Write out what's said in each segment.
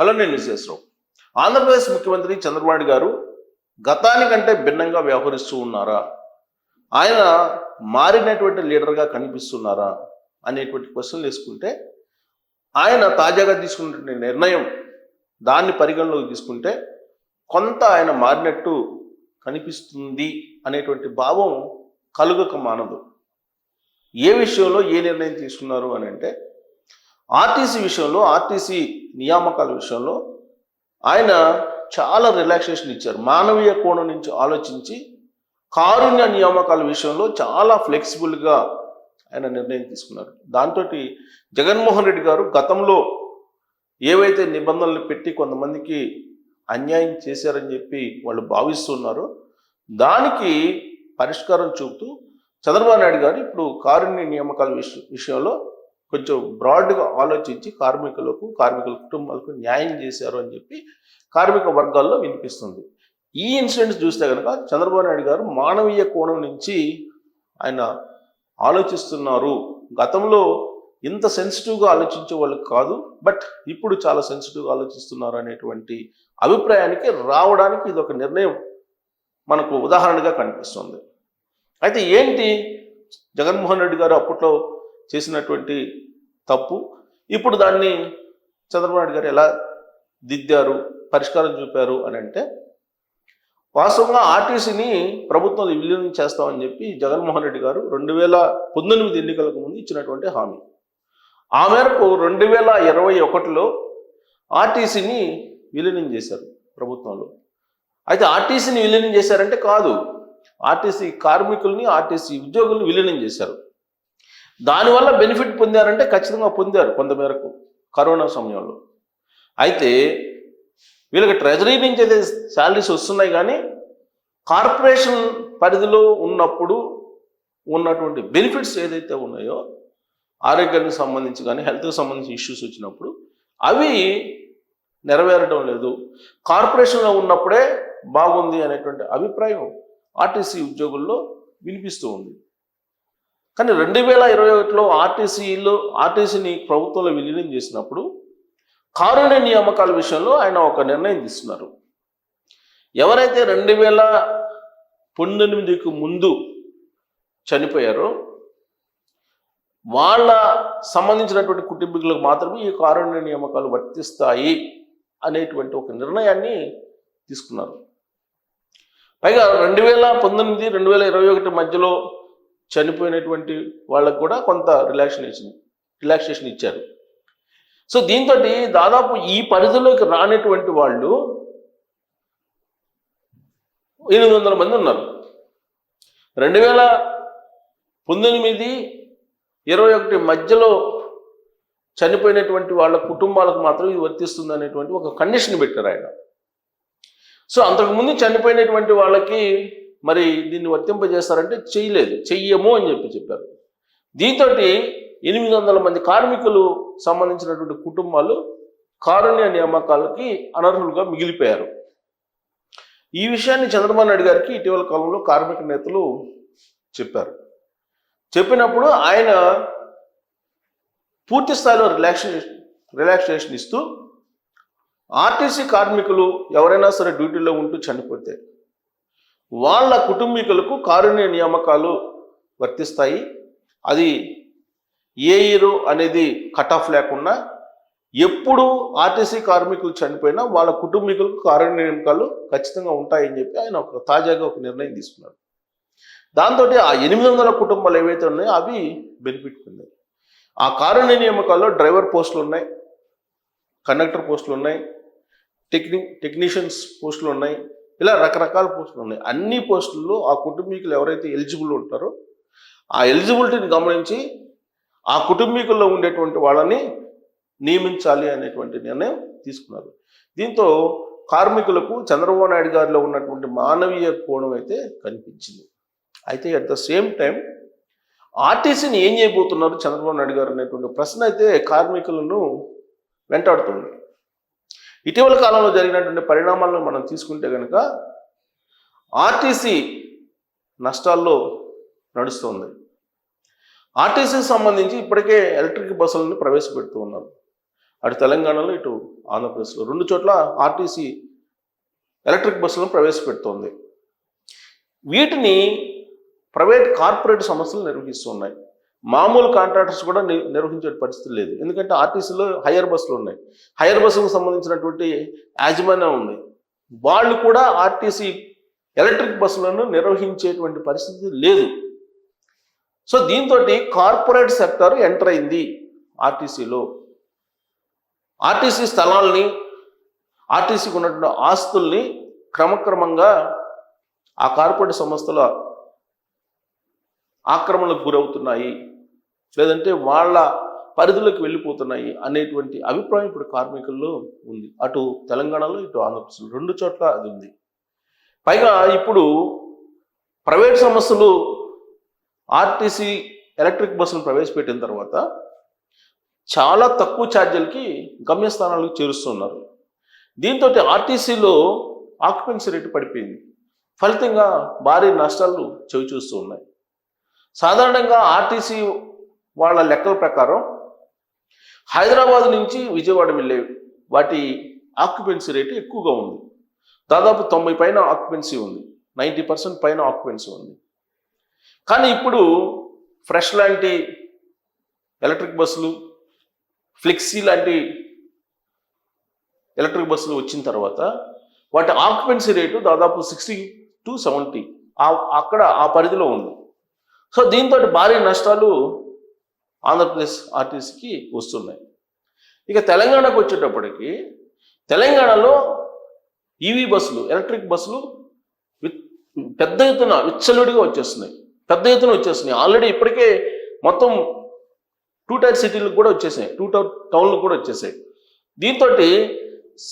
Hello నేను విశ్వేశ్వరరావు ఆంధ్రప్రదేశ్ ముఖ్యమంత్రి చంద్రబాబు గారు గతానికంటే భిన్నంగా వ్యవహరిస్తూ ఉన్నారా? ఆయన మారినటువంటి లీడర్గా కనిపిస్తున్నారా? అనేటువంటి క్వశ్చన్లు వేసుకుంటే ఆయన తాజాగా తీసుకున్నటువంటి నిర్ణయం దాన్ని పరిగణలోకి తీసుకుంటే కొంత ఆయన మారినట్టు కనిపిస్తుంది అనేటువంటి భావం కలుగక మానదు. ఏ విషయంలో ఏ నిర్ణయం తీసుకున్నారు అని అంటే ఆర్టీసీ విషయంలో ఆర్టీసీ నియామకాల విషయంలో ఆయన చాలా రిలాక్సేషన్ ఇచ్చారు. మానవీయ కోణం నుంచి ఆలోచించి కారుణ్య నియామకాల విషయంలో చాలా ఫ్లెక్సిబుల్గా ఆయన నిర్ణయం తీసుకున్నారు. దాంతో జగన్మోహన్ రెడ్డి గారు గతంలో ఏవైతే నిబంధనలు పెట్టి కొంతమందికి అన్యాయం చేశారని చెప్పి వాళ్ళు భావిస్తున్నారో దానికి పరిష్కారం చూపుతూ చంద్రబాబు నాయుడు గారు ఇప్పుడు కారుణ్య నియామకాల విష విషయంలో కొంచెం బ్రాడ్గా ఆలోచించి కార్మికులకు కార్మికుల కుటుంబాలకు న్యాయం చేశారు అని చెప్పి కార్మిక వర్గాల్లో వినిపిస్తుంది. ఈ ఇన్సిడెంట్స్ చూస్తే కనుక చంద్రబాబు నాయుడు గారు మానవీయ కోణం నుంచి ఆయన ఆలోచిస్తున్నారు. గతంలో ఇంత సెన్సిటివ్గా ఆలోచించే వాళ్ళు కాదు బట్ ఇప్పుడు చాలా సెన్సిటివ్గా ఆలోచిస్తున్నారు అనేటువంటి అభిప్రాయానికి రావడానికి ఇది ఒక నిర్ణయం మనకు ఉదాహరణగా కనిపిస్తుంది. అయితే ఏంటి? జగన్మోహన్ రెడ్డి గారు అప్పట్లో చేసినటువంటి తప్పు. ఇప్పుడు దాన్ని చంద్రబాబు నాయుడు గారు ఎలా దిద్దారు పరిష్కారం చూపారు అని అంటే వాస్తవంగా ఆర్టీసీని ప్రభుత్వం విలీనం చేస్తామని చెప్పి జగన్మోహన్ రెడ్డి గారు రెండు వేల పంతొమ్మిది ఎన్నికలకు ముందు ఇచ్చినటువంటి హామీ. ఆ మేరకు రెండు వేల ఇరవై ఒకటిలో ఆర్టీసీని విలీనం చేశారు ప్రభుత్వంలో. అయితే ఆర్టీసీని విలీనం చేశారంటే కాదు ఆర్టీసీ కార్మికుల్ని ఆర్టీసీ ఉద్యోగుల్ని విలీనం చేశారు. దానివల్ల బెనిఫిట్ పొందారంటే ఖచ్చితంగా పొందారు కొంతమేరకు కరోనా సమయంలో. అయితే వీళ్ళకి ట్రెజరీ నుంచి అయితే శాలరీస్ వస్తున్నాయి కానీ కార్పొరేషన్ పరిధిలో ఉన్నప్పుడు ఉన్నటువంటి బెనిఫిట్స్ ఏదైతే ఉన్నాయో ఆరోగ్యానికి సంబంధించి కానీ హెల్త్కి సంబంధించి ఇష్యూస్ వచ్చినప్పుడు అవి నెరవేరడం లేదు. కార్పొరేషన్లో ఉన్నప్పుడే బాగుంది అనేటువంటి అభిప్రాయం ఆర్టీసీ ఉద్యోగుల్లో వినిపిస్తూ ఉంది. కానీ రెండు వేల ఇరవై ఒకటిలో ఆర్టీసీలో ఆర్టీసీని ప్రభుత్వంలో విలీనం చేసినప్పుడు కారుణ్య నియామకాల విషయంలో ఆయన ఒక నిర్ణయం తీసుకున్నారు. ఎవరైతే రెండు వేల పంతొమ్మిదికి ముందు చనిపోయారో వాళ్ళ సంబంధించినటువంటి కుటుంబీకులకు మాత్రమే ఈ కారుణ్య నియామకాలు వర్తిస్తాయి అనేటువంటి ఒక నిర్ణయాన్ని తీసుకున్నారు. పైగా రెండు వేల పంతొమ్మిది రెండు వేల ఇరవై ఒకటి మధ్యలో చనిపోయినటువంటి వాళ్ళకు కూడా కొంత రిలాక్సేషన్ రిలాక్సేషన్ ఇచ్చారు. సో దీంతో దాదాపు ఈ పరిధిలోకి రానటువంటి వాళ్ళు ఎనిమిది వందల మంది ఉన్నారు. రెండు వేల పంతొమ్మిది ఇరవై ఒకటి మధ్యలో చనిపోయినటువంటి వాళ్ళ కుటుంబాలకు మాత్రం ఇది వర్తిస్తుంది అనేటువంటి ఒక కండిషన్ పెట్టారు ఆయన. సో అంతకుముందు చనిపోయినటువంటి వాళ్ళకి మరి దీన్ని వర్తింపజేస్తారంటే చేయలేదు చెయ్యము అని చెప్పి చెప్పారు. దీంతో ఎనిమిది వందల మంది కార్మికులు సంబంధించినటువంటి కుటుంబాలు కారుణ్య నియామకాలకి అనర్హులుగా మిగిలిపోయారు. ఈ విషయాన్ని చంద్రబాబు నాయుడు గారికి ఇటీవల కాలంలో కార్మిక నేతలు చెప్పారు. చెప్పినప్పుడు ఆయన పూర్తి స్థాయిలో రిలాక్సేషన్ రిలాక్సేషన్ ఇస్తూ ఆర్టీసీ కార్మికులు ఎవరైనా సరే డ్యూటీలో ఉంటూ చనిపోతే వాళ్ళ కుటుంబీకులకు కారుణ్య నియామకాలు వర్తిస్తాయి. అది ఏ ఇయర్ అనేది కట్ ఆఫ్ లేకుండా ఎప్పుడు ఆర్టీసీ కార్మికులు చనిపోయినా వాళ్ళ కుటుంబీకులకు కారుణ్య నియామకాలు ఖచ్చితంగా ఉంటాయని చెప్పి ఆయన ఒక తాజాగా ఒక నిర్ణయం తీసుకున్నారు. దాంతో ఆ ఎనిమిది వందల కుటుంబాలు ఏవైతే ఉన్నాయో అవి బెనిఫిట్ పొందాయి ఆ కారుణ్య నియామకాల్లో డ్రైవర్ పోస్టులు ఉన్నాయి కండక్టర్ పోస్టులు ఉన్నాయి టెక్ని టెక్నీషియన్స్ పోస్టులు ఉన్నాయి ఇలా రకరకాల పోస్టులు ఉన్నాయి. అన్ని పోస్టుల్లో ఆ కుటుంబీకులు ఎవరైతే ఎలిజిబుల్ ఉంటారో ఆ ఎలిజిబిలిటీని గమనించి ఆ కుటుంబీకుల్లో ఉండేటువంటి వాళ్ళని నియమించాలి అనేటువంటి నిర్ణయం తీసుకున్నారు. దీంతో కార్మికులకు చంద్రబాబు నాయుడు గారిలో ఉన్నటువంటి మానవీయ కోణం అయితే కనిపించింది. అయితే అట్ ద సేమ్ టైం ఆర్టీసీని ఏం చేయబోతున్నారు చంద్రబాబు నాయుడు గారు అనేటువంటి ప్రశ్న అయితే కార్మికులను వెంటాడుతుంది. ఇటీవల కాలంలో జరిగినటువంటి పరిణామాలను మనం తీసుకుంటే కనుక ఆర్టీసీ నష్టాల్లో నడుస్తుంది. ఆర్టీసీకి సంబంధించి ఇప్పటికే ఎలక్ట్రిక్ బస్సులను ప్రవేశపెడుతూ ఉన్నారు. అటు తెలంగాణలో ఇటు ఆంధ్రప్రదేశ్లో రెండు చోట్ల ఆర్టీసీ ఎలక్ట్రిక్ బస్సులను ప్రవేశపెడుతోంది. వీటిని ప్రైవేట్ కార్పొరేట్ సంస్థలు నిర్వహిస్తున్నాయి. మామూలు కాంట్రాక్టర్స్ కూడా ని- నిర్వహించే పరిస్థితి లేదు. ఎందుకంటే ఆర్టీసీలో హైయర్ బస్సులు ఉన్నాయి. హైయర్ బస్సులకు సంబంధించినటువంటి యాజమాన్యం ఉంది. వాళ్ళు కూడా ఆర్టీసీ ఎలక్ట్రిక్ బస్సులను నిర్వహించేటువంటి పరిస్థితి లేదు. సో దీంతో కార్పొరేట్ సెక్టర్ ఎంటర్ అయింది ఆర్టీసీలో. ఆర్టీసీ స్థలాల్ని ఆర్టీసీకి ఉన్నటువంటి ఆస్తుల్ని క్రమక్రమంగా ఆ కార్పొరేట్ సంస్థల ఆక్రమణకు గురవుతున్నాయి. లేదంటే వాళ్ళ పరిధిలోకి వెళ్ళిపోతున్నాయి అనేటువంటి అభిప్రాయం ఇప్పుడు కార్మికుల్లో ఉంది. అటు తెలంగాణలో ఇటు ఆంధ్రప్రదేశ్లో రెండు చోట్ల అది ఉంది. పైగా ఇప్పుడు ప్రైవేట్ సంస్థలు ఆర్టీసీ ఎలక్ట్రిక్ బస్సులు ప్రవేశపెట్టిన తర్వాత చాలా తక్కువ ఛార్జీలకి గమ్యస్థానాలకు చేరుస్తున్నారు. దీంతో ఆర్టీసీలో ఆక్యుపెన్సీ రేటు పడిపోయింది. ఫలితంగా భారీ నష్టాలు చవిచూస్తూ ఉన్నాయి సాధారణంగా ఆర్టీసీ వాళ్ళ లెక్కల ప్రకారం హైదరాబాద్ నుంచి విజయవాడ వెళ్ళే వాటి ఆక్యుపెన్సీ రేటు ఎక్కువగా ఉంది. దాదాపు తొంభై పైన ఆక్యుపెన్సీ ఉంది. నైంటీ పర్సెంట్ పైన ఆక్యుపెన్సీ ఉంది. కానీ ఇప్పుడు ఫ్రెష్ లాంటి ఎలక్ట్రిక్ బస్సులు ఫ్లెక్సీ లాంటి ఎలక్ట్రిక్ బస్సులు వచ్చిన తర్వాత వాటి ఆక్యుపెన్సీ రేటు దాదాపు సిక్స్టీ టు సెవెంటీ అక్కడ ఆ పరిధిలో ఉంది. సో దీంతో భారీ నష్టాలు ఆంధ్రప్రదేశ్ ఆర్టీసీకి వస్తున్నాయి. ఇక తెలంగాణకు వచ్చేటప్పటికి తెలంగాణలో ఈవీ బస్సులు ఎలక్ట్రిక్ బస్సులు విత్ పెద్ద ఎత్తున విచ్చలుడిగా వచ్చేస్తున్నాయి. పెద్ద ఎత్తున వచ్చేస్తున్నాయి. ఆల్రెడీ ఇప్పటికే మొత్తం టూ టైర్ సిటీలకు కూడా వచ్చేసాయి. టూ టౌ టౌన్లకు కూడా వచ్చేసాయి. దీంతో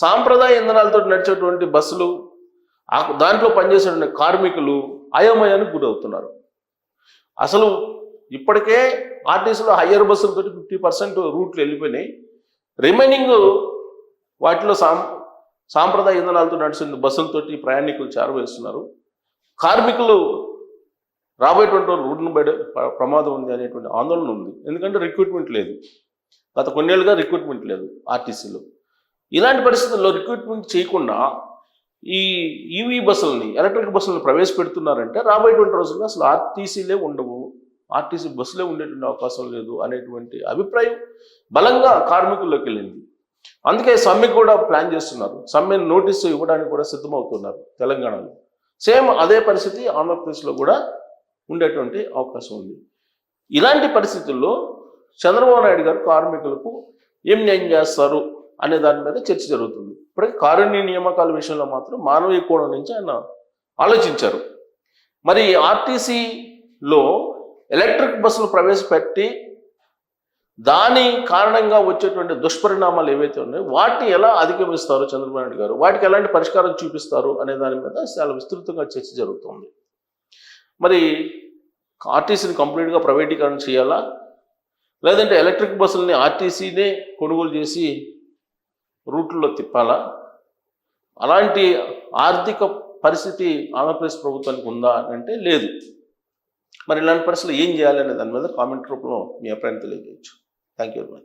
సాంప్రదాయ ఇంధనాలతో నడిచేటువంటి బస్సులు ఆ దాంట్లో పనిచేసేటువంటి కార్మికులు అయోమయానికి గురవుతున్నారు. అసలు ఇప్పటికే ఆర్టీసీలో హయ్యర్ బస్సులతో ఫిఫ్టీ పర్సెంట్ రూట్లు వెళ్ళిపోయినాయి. రిమైనింగ్ వాటిలో సాం సాంప్రదాయ ఇంధనాలతో నడిచిన బస్సులతో ప్రయాణికులు చేరవేస్తున్నారు కార్మికులు రాబోయేటువంటి రోడ్డును బయట ప్రమాదం ఉంది అనేటువంటి ఆందోళన ఉంది. ఎందుకంటే రిక్రూట్మెంట్ లేదు. గత కొన్నేళ్ళుగా రిక్రూట్మెంట్ లేదు ఆర్టీసీలో. ఇలాంటి పరిస్థితుల్లో రిక్రూట్మెంట్ చేయకుండా ఈ ఈవీ బస్సులని ఎలక్ట్రిక్ బస్సులను ప్రవేశపెడుతున్నారంటే రాబోయేటువంటి రోజుల్లో అసలు ఆర్టీసీలే ఉండవు. ఆర్టీసీ బస్సులో ఉండేటువంటి అవకాశం లేదు అనేటువంటి అభిప్రాయం బలంగా కార్మికుల్లోకి వెళ్ళింది. అందుకే సమ్మె కూడా ప్లాన్ చేస్తున్నారు. సమ్మె నోటీసు ఇవ్వడానికి కూడా సిద్ధమవుతున్నారు తెలంగాణలో. సేమ్ అదే పరిస్థితి ఆంధ్రప్రదేశ్లో కూడా ఉండేటువంటి అవకాశం ఉంది. ఇలాంటి పరిస్థితుల్లో చంద్రబాబు నాయుడు గారు కార్మికులకు ఏం న్యాయం చేస్తారు అనే దాని మీద చర్చ జరుగుతుంది. ఇప్పటికీ కారుణ్య నియామకాల విషయంలో మాత్రం మానవీయ కోణం నుంచి ఆయన ఆలోచించారు. మరి ఆర్టీసీలో ఎలక్ట్రిక్ బస్సులు ప్రవేశపెట్టి దాని కారణంగా వచ్చేటువంటి దుష్పరిణామాలు ఏవైతే ఉన్నాయో వాటిని ఎలా అధిగమిస్తారు చంద్రబాబు నాయుడు గారు? వాటికి ఎలాంటి పరిష్కారం చూపిస్తారు అనే దాని మీద చాలా విస్తృతంగా చర్చ జరుగుతుంది. మరి ఆర్టీసీని కంప్లీట్గా ప్రైవేటీకరణ చేయాలా? లేదంటే ఎలక్ట్రిక్ బస్సులని ఆర్టీసీనే కొనుగోలు చేసి రూట్లో తిప్పాలా? అలాంటి ఆర్థిక పరిస్థితి ఆంధ్రప్రదేశ్ ప్రభుత్వానికి ఉందా అంటే లేదు. మరి ఇలాంటి పరిస్థితులు ఏం చేయాలి అనే దాని మీద కామెంట్ రూపంలో మీ అభిప్రాయం తెలియజేయచ్చు. Thank you very much